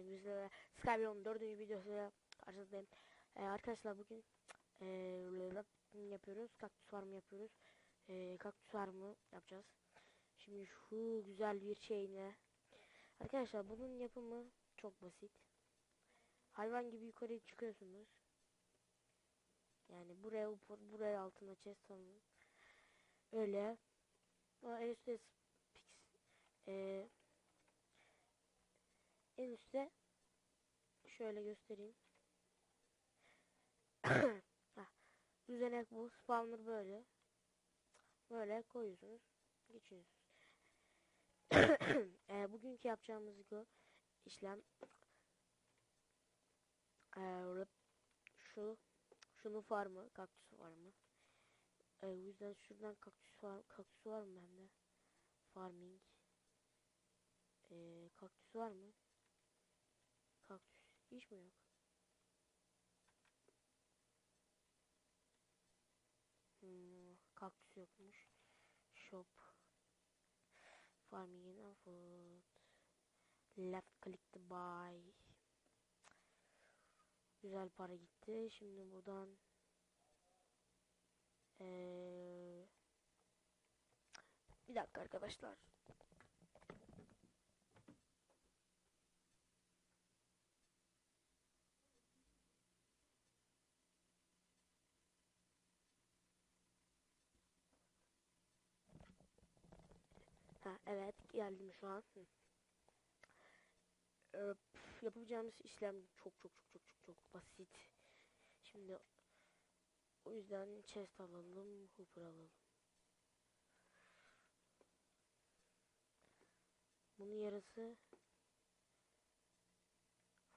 kanalındayım. Bizlere Skype'ın dördüncü videosuyla karşınızdayım. Ee, arkadaşlar bugün ee, yapıyoruz. Kaktüs farmı yapıyoruz. Ee, kaktüs farmı yapacağız. Şimdi şu güzel bir şeyle. Arkadaşlar bunun yapımı çok basit. Hayvan gibi yukarı çıkıyorsunuz. Yani buraya buraya altına chest alın. Öyle. Ama en üstte şöyle göstereyim. Düzenek bu. Spawner böyle. Böyle koyuyorsunuz. Geçiyorsunuz. e, bugünkü yapacağımız işlem e, şu şunu farmı, kaktüs farmı. E, o yüzden şuradan kaktüs var, kaktüs var mı bende? Farming. E, kaktüs var mı? Hiç mi yok? Hmm, kaktüs yokmuş. Shop. Farming and food. Left click to buy. Güzel para gitti. Şimdi buradan ee, bir dakika arkadaşlar. Ha, evet geldim şu an. Ee, yapabileceğimiz işlem çok çok çok çok çok çok basit. Şimdi o yüzden chest alalım, hooper alalım. Bunun yarısı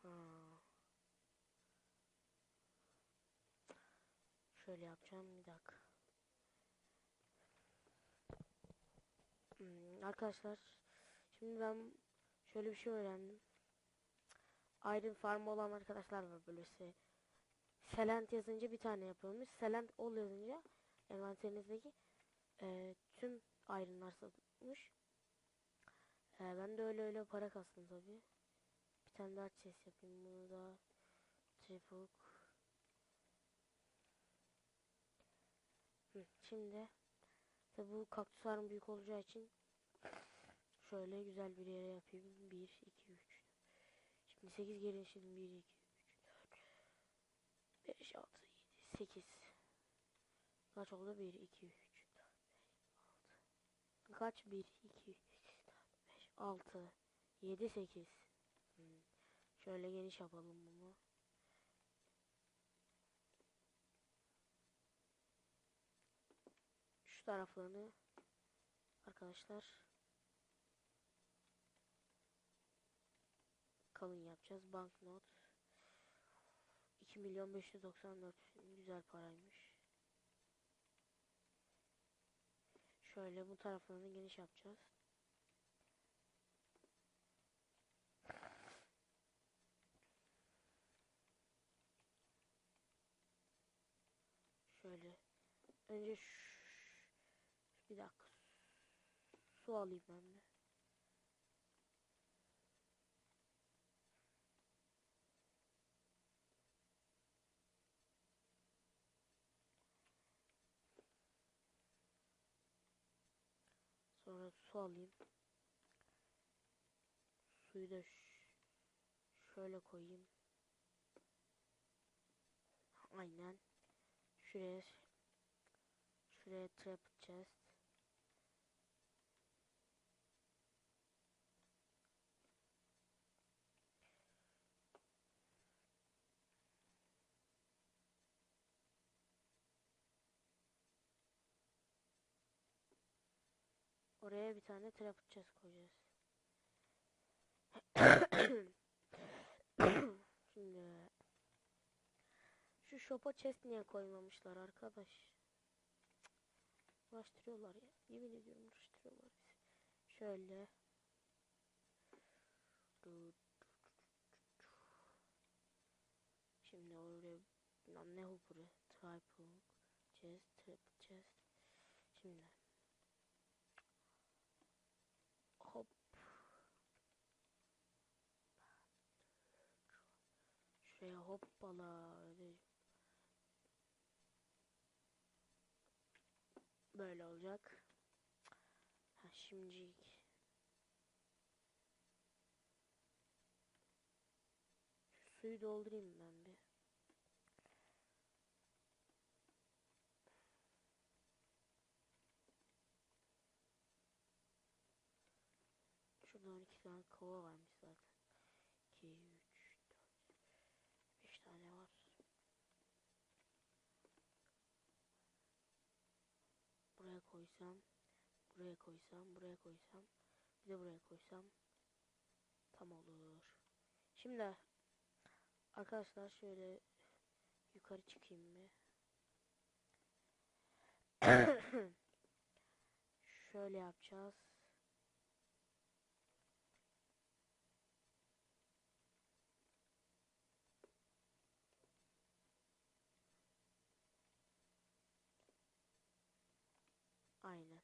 ha. Şöyle yapacağım bir dakika. Hmm, arkadaşlar şimdi ben şöyle bir şey öğrendim. Iron farm olan arkadaşlar var böylesi. Selent yazınca bir tane yapılmış. Selent ol yazınca envanterinizdeki e, tüm ironlar satılmış. E, ben de öyle öyle para kastım tabi. Bir tane daha chest yapayım. Bunu da çabuk. Hı, şimdi tabi bu kaktüs farm büyük olacağı için şöyle güzel bir yere yapayım. 1, 2, 3. Şimdi 8 gelin şimdi 1, 2, 5, 6, 7, 8. Kaç oldu? 1, 2, 3, 4, 5, 6. Kaç? 1, 2, 3, 4, 5, 6, 7, 8. Hmm. Şöyle geniş yapalım bunu. Şu taraflarını arkadaşlar kalın yapacağız. Banknot 2 milyon 594 güzel paraymış. Şöyle bu taraflarını geniş yapacağız. Şöyle önce şu, bir dakika su alayım ben de. Sonra su alayım. Suyu da şöyle koyayım. Aynen. Şuraya şuraya trap chest. Oraya bir tane trap chest koyacağız. Şimdi şu shop'a chest niye koymamışlar arkadaş? Uğraştırıyorlar ya. Yemin ediyorum uğraştırıyorlar bizi. Şöyle. Şimdi oraya lan ne hooper'ı? Triple chest, triple chest. Şimdi Şöyle hoppala öyle. Böyle olacak. Ha şimdi suyu doldurayım ben bir. Şurada 12 tane kova varmış zaten. 2, 3, 4, 5 tane var. Buraya koysam, buraya koysam, buraya koysam, bir de buraya koysam tam olur. Şimdi arkadaşlar şöyle yukarı çıkayım mı? şöyle yapacağız. Aynen.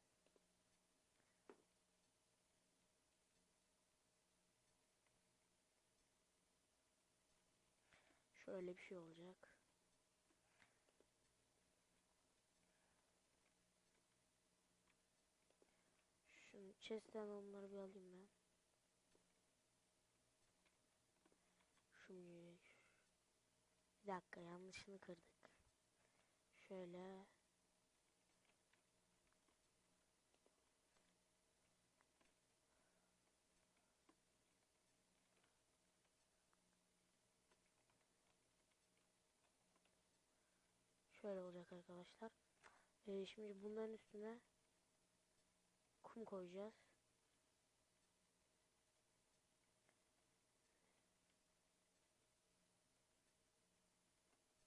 Şöyle bir şey olacak. Şunu chest'ten onları bir alayım ben. Şimdi bir dakika yanlışını kırdık. Şöyle Şöyle olacak arkadaşlar. Ee, şimdi bunların üstüne kum koyacağız.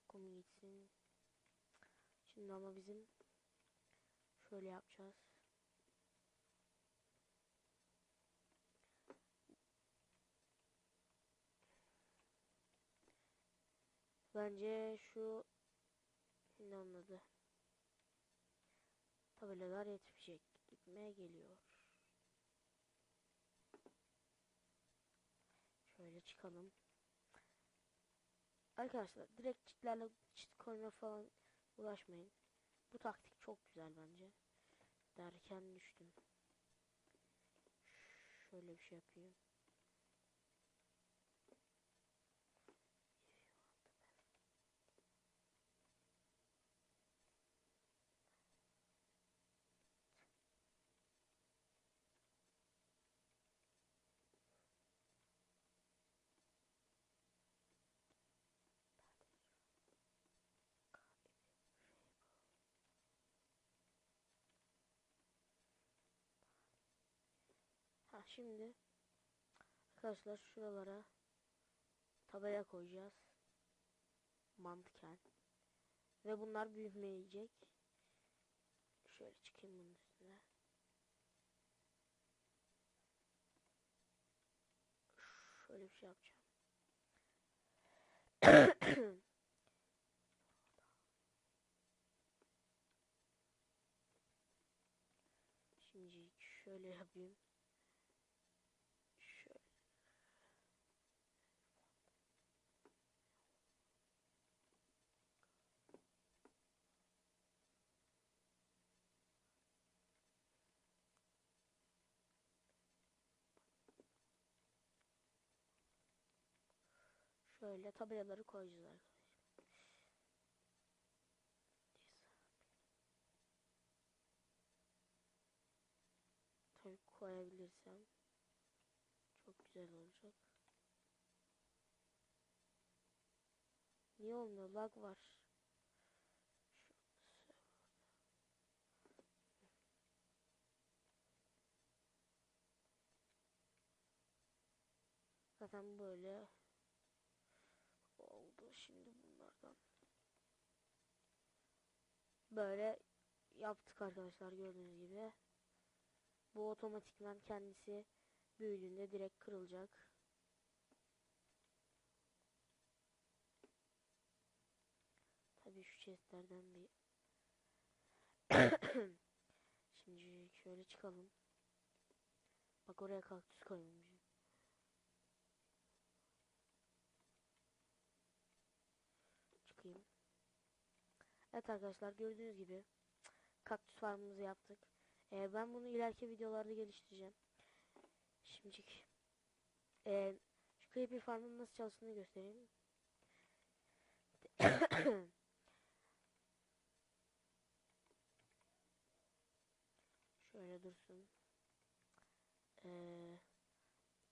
Kum gitsin. Şimdi ama bizim şöyle yapacağız. Bence şu ne anladı? Tabelalar yetmeyecek gitmeye geliyor. Şöyle çıkalım. Arkadaşlar direkt çitlerle çit koyma falan uğraşmayın. Bu taktik çok güzel bence. Derken düştüm. Şöyle bir şey yapayım. Ha şimdi arkadaşlar şuralara tabela koyacağız. Mantıken. Ve bunlar büyümeyecek. Şöyle çıkayım bunun üstüne. Şöyle bir şey yapacağım. Şimdi şöyle yapayım. Şöyle. Şöyle tabelaları koyacağız arkadaşlar. Tabii koyabilirsem çok güzel olacak. Niye olmuyor? Lag var. Zaten böyle şimdi bunlardan. Böyle yaptık arkadaşlar gördüğünüz gibi. Bu otomatikman kendisi büyüdüğünde direkt kırılacak. Tabii şu chestlerden bir Şimdi şöyle çıkalım. Bak oraya kaktüs koymuşum. Evet arkadaşlar gördüğünüz gibi kaktüs farmımızı yaptık. Ee, ben bunu ileriki videolarda geliştireceğim. Şimdilik ee, şu creeper farmın nasıl çalıştığını göstereyim. Şöyle dursun. Ee,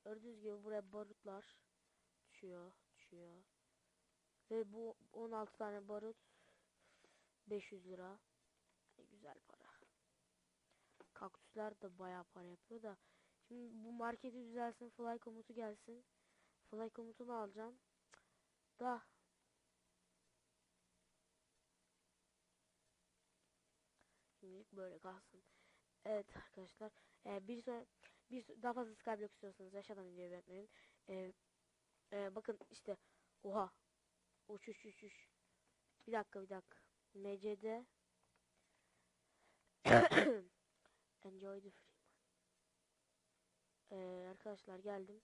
gördüğünüz gibi buraya barutlar düşüyor, düşüyor. Ve bu 16 tane barut 500 lira. E, güzel para. Kaktüsler de bayağı para yapıyor da. Şimdi bu marketi düzelsin, fly komutu gelsin. Fly komutunu alacağım. Da Şimdilik böyle kalsın. Evet arkadaşlar. E, bir sonra bir daha fazla skyblock istiyorsanız aşağıdan videoyu beğenmeyin. E, e, bakın işte oha. Uç uç. Bir dakika bir dakika. MC'de Enjoy the free Ee, arkadaşlar geldim.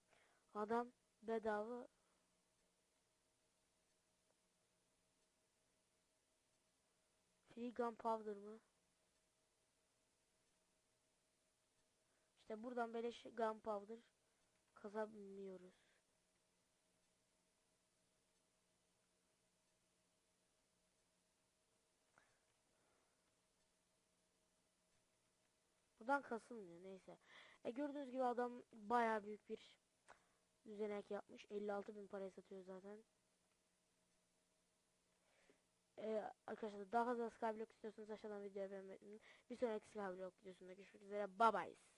Adam bedava Free gunpowder mı? İşte buradan beleş gunpowder kazanmıyoruz. Buradan kasılmıyor neyse. E gördüğünüz gibi adam bayağı büyük bir düzenek yapmış. 56 bin paraya satıyor zaten. Ee, arkadaşlar daha fazla Skyblock istiyorsanız aşağıdan videoya beğenmeyi. Bir sonraki Skyblock videosunda görüşmek üzere. Bye bye.